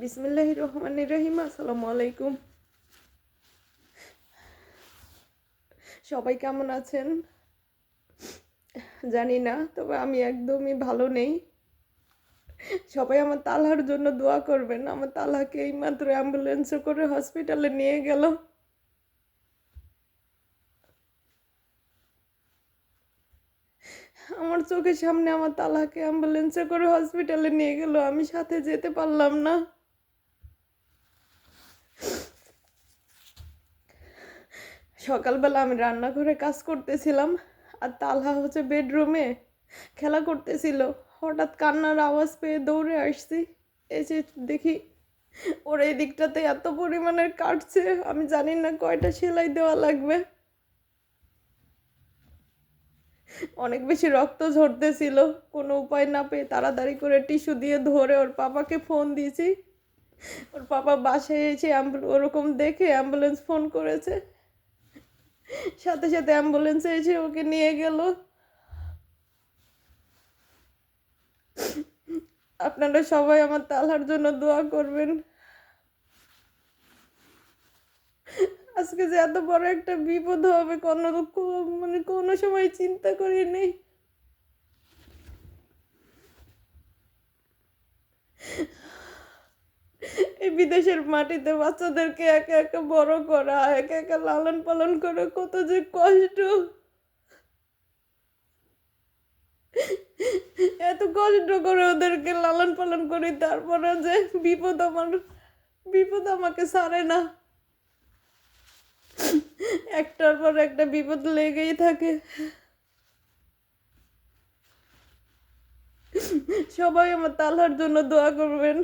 বিসমিল্লাহ রহমান রহিম আসসালামু আলাইকুম সবাই কেমন আছেন? জানি না, তবে আমি একদমই ভালো নেই। সবাই আমার তালহার জন্য দোয়া করবেন। আমার তালহাকে এইমাত্র অ্যাম্বুলেন্সে করে হসপিটালে নিয়ে গেল। আমার চোখের সামনে আমার তালাকে অ্যাম্বুলেন্সে করে হসপিটালে নিয়ে গেল। আমি সাথে যেতে পারলাম না। সকালবেলা আমি রান্নাঘরে কাজ করতেছিলাম আর তালহা হচ্ছে বেডরুমে খেলা করতেছিল। হঠাৎ কান্নার আওয়াজ পেয়ে দৌড়ে আসছি। এসে দেখি ওর এই দিকটাতে এত পরিমাণের কাটছে, আমি জানি না কয়টা সেলাই দেওয়া লাগবে। অনেক বেশি রক্ত ঝরতেছিল, কোনো উপায় না পেয়ে তাড়াতাড়ি করে টিস্যু দিয়ে ধরে ওর পাপাকে ফোন দিয়েছি। ওর পাপা বাসায় এসে ওরকম দেখে অ্যাম্বুলেন্স ফোন করেছে। সাথে সাথে অ্যাম্বুলেন্সে এসে ওকে নিয়ে গেল। আপনারা সবাই আমার তালার জন্য দোয়া করবেন। আজকে যে এত বড় একটা বিপদ হবে, কোনো মানে কোনো সময় চিন্তা করিনি এই বিদেশের মাটিতে বাচ্চাদেরকে একা একা বড় করা, একা একা লালন পালন করা, কত যে কষ্ট। এত কষ্ট করে ওদেরকে লালন পালন করি, তারপরে যে বিপদ আমার, বিপদ আমাকে ছাড়ে না। একটার পর একটা বিপদ লেগেই থাকে। সবাই আমার তালহার জন্য দোয়া করবেন।